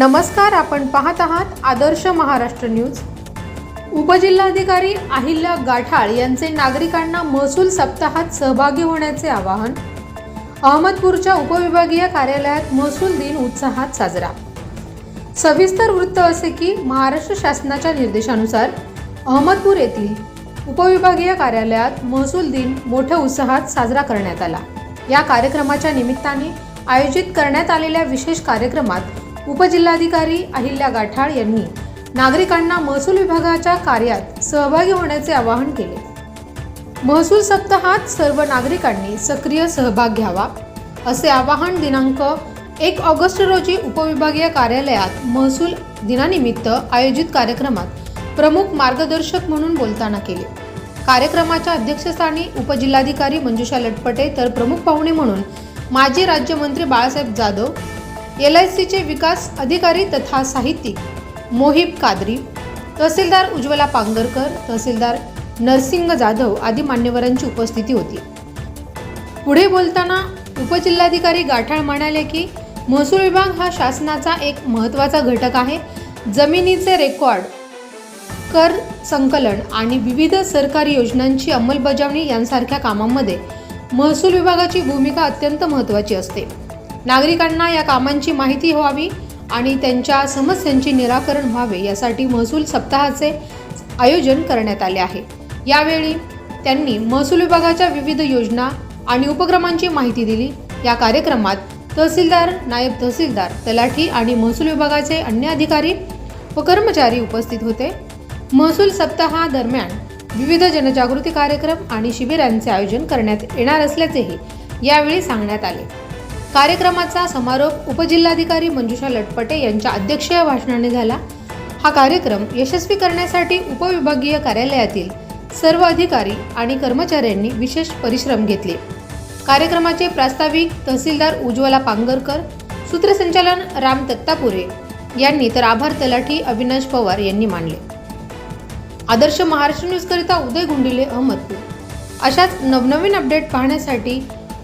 नमस्कार आपण पाहत आहात आदर्श महाराष्ट्र न्यूज. उपजिल्हाधिकारी अहिल्या गाठाळ यांचे नागरिकांना महसूल सप्ताहात सहभागी होण्याचे आवाहन. अहमदपूरच्या उपविभागीय कार्यालयात महसूल दिन उत्साहात साजरा. सविस्तर वृत्त असे की महाराष्ट्र शासनाच्या निर्देशानुसार अहमदपूर येथील उपविभागीय कार्यालयात महसूल दिन मोठ्या उत्साहात साजरा करण्यात आला. या कार्यक्रमाच्या निमित्ताने आयोजित करण्यात आलेल्या विशेष कार्यक्रमात उपजिल्हाधिकारी अहिल्या गाठाळ यांनी नागरिकांना महसूल विभागाच्या कार्यात सहभागी होण्याचे आवाहन केले. महसूल सप्ताहात सर्व नागरिकांनी सक्रिय सहभाग घ्यावा असे आवाहन दिनांक एक ऑगस्ट रोजी उपविभागीय कार्यालयात महसूल दिनानिमित्त आयोजित कार्यक्रमात प्रमुख मार्गदर्शक म्हणून बोलताना केले. कार्यक्रमाच्या अध्यक्षस्थानी उपजिल्हाधिकारी मंजुषा लटपटे तर प्रमुख पाहुणे म्हणून माजी राज्यमंत्री बाळासाहेब जाधव एल आय सीचे विकास अधिकारी तथा साहित्यिक मोहिब कादरी तहसीलदार उज्ज्वला पांगरकर तहसीलदार नरसिंग जाधव आदी मान्यवरांची उपस्थिती होती. पुढे बोलताना उपजिल्हाधिकारी गाठाळ म्हणाले की महसूल विभाग हा शासनाचा एक महत्त्वाचा घटक आहे. जमिनीचे रेकॉर्ड कर संकलन आणि विविध सरकारी योजनांची अंमलबजावणी यांसारख्या कामांमध्ये महसूल विभागाची भूमिका अत्यंत महत्त्वाची असते. नागरिकांना या कामांची माहिती व्हावी आणि त्यांच्या समस्यांचे निराकरण व्हावे यासाठी महसूल सप्ताहाचे आयोजन करण्यात आले आहे. यावेळी त्यांनी महसूल विभागाच्या विविध योजना आणि उपक्रमांची माहिती दिली. या कार्यक्रमात तहसीलदार नायब तहसीलदार तलाठी आणि महसूल विभागाचे अन्य अधिकारी व कर्मचारी उपस्थित होते. महसूल सप्ताहादरम्यान विविध जनजागृती कार्यक्रम आणि शिबिरांचे आयोजन करण्यात येणार असल्याचेही यावेळी सांगण्यात आले. कार्यक्रमाचा समारोप उपजिल्हाधिकारी मंजुषा लटपटे यांच्या अध्यक्षीय भाषणाने झाला. हा कार्यक्रम यशस्वी करण्यासाठी उपविभागीय कार्यालयातील सर्व अधिकारी आणि कर्मचाऱ्यांनी विशेष परिश्रम घेतले. कार्यक्रमाचे प्रास्ताविक तहसीलदार उज्ज्वला पांगरकर सूत्रसंचालन राम तत्तापुरे यांनी तर आभार तलाठी अविनाश पवार यांनी मानले. आदर्श महाराष्ट्र न्यूजकरिता उदय गुंडिले अहमदपूर. अशाच नवनवीन अपडेट पाहण्यासाठी